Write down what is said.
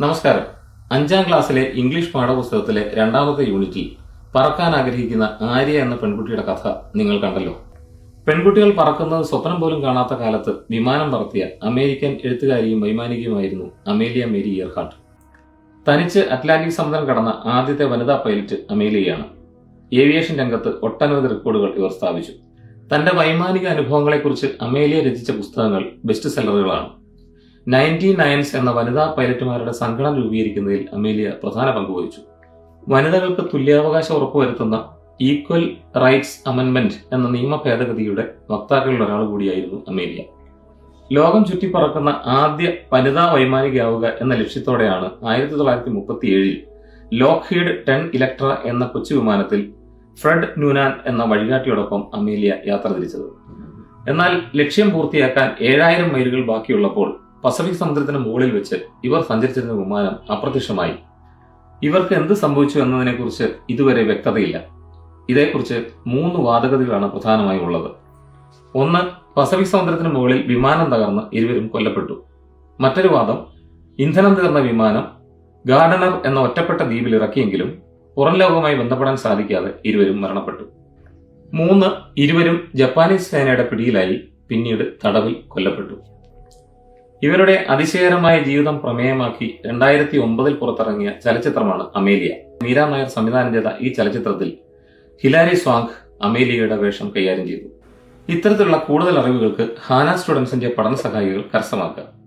നമസ്കാരം. അഞ്ചാം ക്ലാസ്സിലെ ഇംഗ്ലീഷ് പാഠപുസ്തകത്തിലെ രണ്ടാമത്തെ യൂണിറ്റിൽ പറക്കാൻ ആഗ്രഹിക്കുന്ന ആര്യ എന്ന പെൺകുട്ടിയുടെ കഥ നിങ്ങൾ കണ്ടല്ലോ. പെൺകുട്ടികൾ പറക്കുന്നത് സ്വപ്നം പോലും കാണാത്ത കാലത്ത് വിമാനം പറത്തിയ അമേരിക്കൻ എഴുത്തുകാരിയും വൈമാനികയുമായിരുന്നു അമേലിയ മേരി ഇയർഹാർട്ട്. തനിച്ച് അറ്റ്ലാന്റിക് സമുദ്രം കടന്ന ആദ്യത്തെ വനിതാ പൈലറ്റ് അമേലിയയാണ്. ഏവിയേഷൻ രംഗത്ത് ഒട്ടനവധി റെക്കോർഡുകൾ ഇവർ സ്ഥാപിച്ചു. തന്റെ വൈമാനിക അനുഭവങ്ങളെക്കുറിച്ച് അമേലിയ രചിച്ച പുസ്തകങ്ങൾ ബെസ്റ്റ് സെല്ലറുകളാണ്. നയന്റി നയൻസ് എന്ന വനിതാ പൈലറ്റുമാരുടെ സംഘടന രൂപീകരിക്കുന്നതിൽ അമേലിയ പ്രധാന പങ്കുവഹിച്ചു വനിതകൾക്ക് തുല്യാവകാശം ഉറപ്പുവരുത്തുന്ന ഈക്വൽ റൈറ്റ്സ് അമെൻമെന്റ് എന്ന നിയമ ഭേദഗതിയുടെ വക്താക്കളിൽ ഒരാൾ കൂടിയായിരുന്നു അമേലിയ. ലോകം ചുറ്റിപ്പറക്കുന്ന ആദ്യ വനിതാ വൈമാനികയാവുക എന്ന ലക്ഷ്യത്തോടെയാണ് ആയിരത്തി തൊള്ളായിരത്തി മുപ്പത്തി ഏഴിൽ ലോക്ഹീഡ് ടെൻ ഇലക്ട്ര എന്ന കൊച്ചു വിമാനത്തിൽ ഫ്രെഡ് ന്യൂനാൻ എന്ന വഴികാട്ടിയോടൊപ്പം അമേലിയ യാത്ര തിരിച്ചത്. എന്നാൽ ലക്ഷ്യം പൂർത്തിയാക്കാൻ ഏഴായിരം മൈലുകൾ ബാക്കിയുള്ളപ്പോൾ പസഫിക് സമുദ്രത്തിന് മുകളിൽ വെച്ച് ഇവർ സഞ്ചരിച്ചിരുന്ന വിമാനം അപ്രത്യക്ഷമായി. ഇവർക്ക് എന്ത് സംഭവിച്ചു എന്നതിനെക്കുറിച്ച് ഇതുവരെ വ്യക്തതയില്ല. ഇതേക്കുറിച്ച് മൂന്ന് വാദഗതികളാണ് പ്രധാനമായും ഉള്ളത്. ഒന്ന് പസഫിക് സമുദ്രത്തിന് മുകളിൽ വിമാനം തകർന്ന് ഇരുവരും കൊല്ലപ്പെട്ടു. മറ്റൊരു വാദം ഇന്ധനം തീർന്ന വിമാനം ഗാർഡനർ എന്ന ഒറ്റപ്പെട്ട ദ്വീപിൽ ഇറക്കിയെങ്കിലും പുറം ലോകവുമായി ബന്ധപ്പെടാൻ സാധിക്കാതെ ഇരുവരും മരണപ്പെട്ടു. മൂന്ന് ഇരുവരും ജപ്പാനീസ് സേനയുടെ പിടിയിലായി പിന്നീട് തടവിൽ കൊല്ലപ്പെട്ടു. ഇവരുടെ അതിശയകരമായ ജീവിതം പ്രമേയമാക്കി രണ്ടായിരത്തി ഒമ്പതിൽ പുറത്തിറങ്ങിയ ചലച്ചിത്രമാണ് അമേലിയ. മീരാ നായർ സംവിധാനം ചെയ്ത ഈ ചലച്ചിത്രത്തിൽ ഹിലാരി സ്വാങ് അമേലിയയുടെ വേഷം കൈകാര്യം ചെയ്തു. ഇത്തരത്തിലുള്ള കൂടുതൽ അറിവുകൾക്ക് ഹാന സ്റ്റുഡൻസിന്റെ പഠന സഹായികൾ കരസ്ഥമാക്കുക.